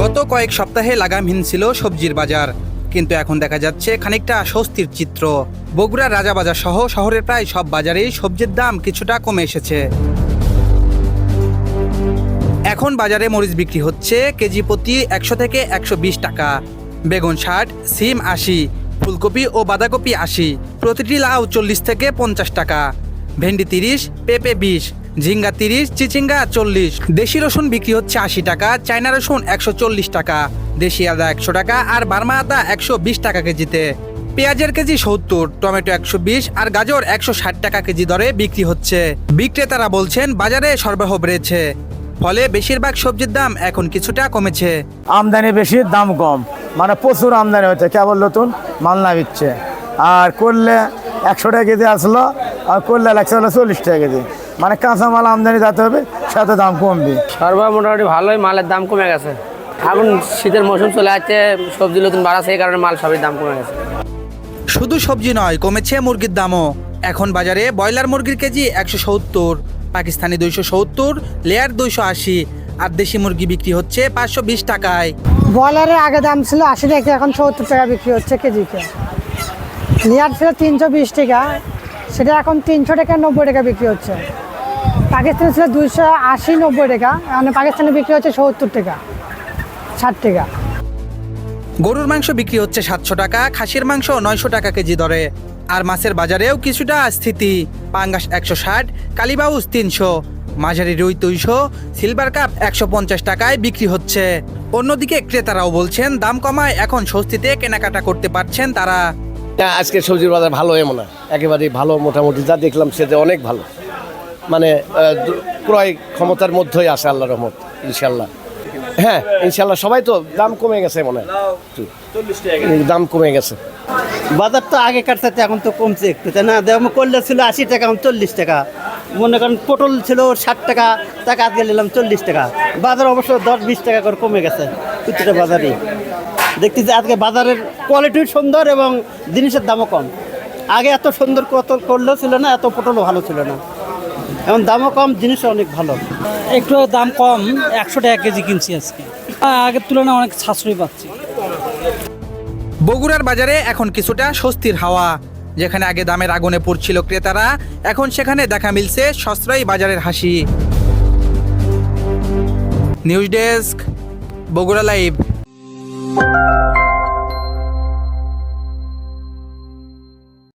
গত কয়েক সপ্তাহে লাগামহীন ছিল সবজির বাজার, কিন্তু এখন দেখা যাচ্ছে খানিকটা স্বস্তির চিত্র। বগুড়ার রাজাবাজার সহ শহরের প্রায় সব বাজারেই সবজির দাম কিছুটা কমে এসেছে। এখন বাজারে মরিচ বিক্রি হচ্ছে কেজি প্রতি একশো থেকে একশো বিশ টাকা, বেগুন ষাট, সিম আশি, ফুলকপি ও বাঁধাকপি আশি, প্রতিটি লাউ চল্লিশ থেকে পঞ্চাশ টাকা, ভেন্ডি তিরিশ, পেঁপে বিশ ঝিঙ্গা তিরিশ, চিচিঙ্গা চল্লিশ। দেশি রসুন বিক্রি হচ্ছে আশি টাকা, চায়না রসুন একশো চল্লিশ টাকা। দেশি আদা একশো টাকা আর বার্মা আদা একশো বিশ টাকা কেজিতে। পেঁয়াজের কেজি সত্তর, টমেটো একশো বিশ আর গাজর একশো ষাট টাকা কেজি দরে বিক্রি হচ্ছে। বিক্রেতারা বলছেন, বাজারে সরবরাহ বেড়েছে। ফলে বেশিরভাগ সবজির দাম এখন কিছুটা কমেছে। আমদানি বেশি, দাম কম। মানে প্রচুর আমদানি হচ্ছে, কেবল নতুন মাল না দিচ্ছে আর করলে একশো টাকা কেজি আসলো, আর করলে হলো চল্লিশ টাকা কেজি। মানে কাঁচা মাল আমদানি যেতে হবে সাথে দাম কমবে। সরবরাহ মোটামুটি ভালোই মালের দাম কমে গেছে। এখন শীতের মৌসুম চলে যাচ্ছে সবজি নতুন বাড়াচ্ছে এই কারণে মাল সবই দাম কমে গেছে। শুধু সবজি নয় কমেছে মুরগির দামও। এখন বাজারে ব্রয়লার মুরগির কেজি একশো সত্তর পাকিস্তানি দুইশো সত্তর লেয়ার দুইশো আশি আর দেশি মুরগি বিক্রি হচ্ছে পাঁচশো বিশ টাকায়। ব্রয়লারের আগে দাম ছিল আশি টাকা এখন সত্তর টাকা বিক্রি হচ্ছে কেজিতে। লেয়ার ছিল তিনশো বিশ টাকা সেটা এখন তিনশো টাকা নব্বই টাকা বিক্রি হচ্ছে। পাকিস্তানে ছিল দুইশো আশি নব্বই টাকা মানে পাকিস্তানে বিক্রি হচ্ছে সত্তর টাকা ষাট টাকা। গরুর মাংস বিক্রি হচ্ছে সাতশো টাকা খাসির মাংস নয়শো টাকা কেজি দরে। আর মাছের বাজারেও কিছুটা স্থিতি পাঙ্গাস একশো ষাট কালীবাউস তিনশো মাঝারি রুই দুইশো সিলভার কাপ একশো পঞ্চাশ টাকায় বিক্রি হচ্ছে। অন্যদিকে ক্রেতারাও বলছেন দাম কমায় এখন স্বস্তিতে কেনাকাটা করতে পারছেন তারা। আজকে সবজির বাজার ভালো এমন না। একেবারেই ভালো মোটামুটি যা দেখলাম সেটা অনেক ভালো। মানে ক্রয় ক্ষমতার মধ্যেই আছে আল্লাহ রহমত ইনশাল্লাহ হ্যাঁ ইনশাল্লাহ সবাই তো দাম কমে গেছে মনে হয়। দাম কমে গেছে। বাজার তো আগেকার সাথে এখন তো কমছে একটু তাই না? যেমন করলে ছিল আশি টাকা এখন চল্লিশ টাকা। মনে করেন পটল ছিল ষাট টাকা তাকে আজকে নিলাম চল্লিশ টাকা। বাজার অবশ্য দশ বিশ টাকা করে কমে গেছে প্রতিটা বাজারই। দেখতেছি আজকে বাজারের কোয়ালিটি সুন্দর এবং জিনিসের দামও কম। আগে এত সুন্দর কত করলেও ছিল না এত পটলও ভালো ছিল না। এখন দামও কম জিনিসও অনেক ভালো। একটু দাম কম একশো টাকা কেজি কিনছি আজকে। আগের তুলনায় অনেক সাশ্রয় পাচ্ছি। বগুড়ার বাজারে এখন কিছুটা স্বস্তির হাওয়া। যেখানে আগে দামের আগুনে পড়ছিল ক্রেতারা এখন সেখানে দেখা মিলছে সস্ত্রয়ী বাজারের হাসি। News desk Bogura live.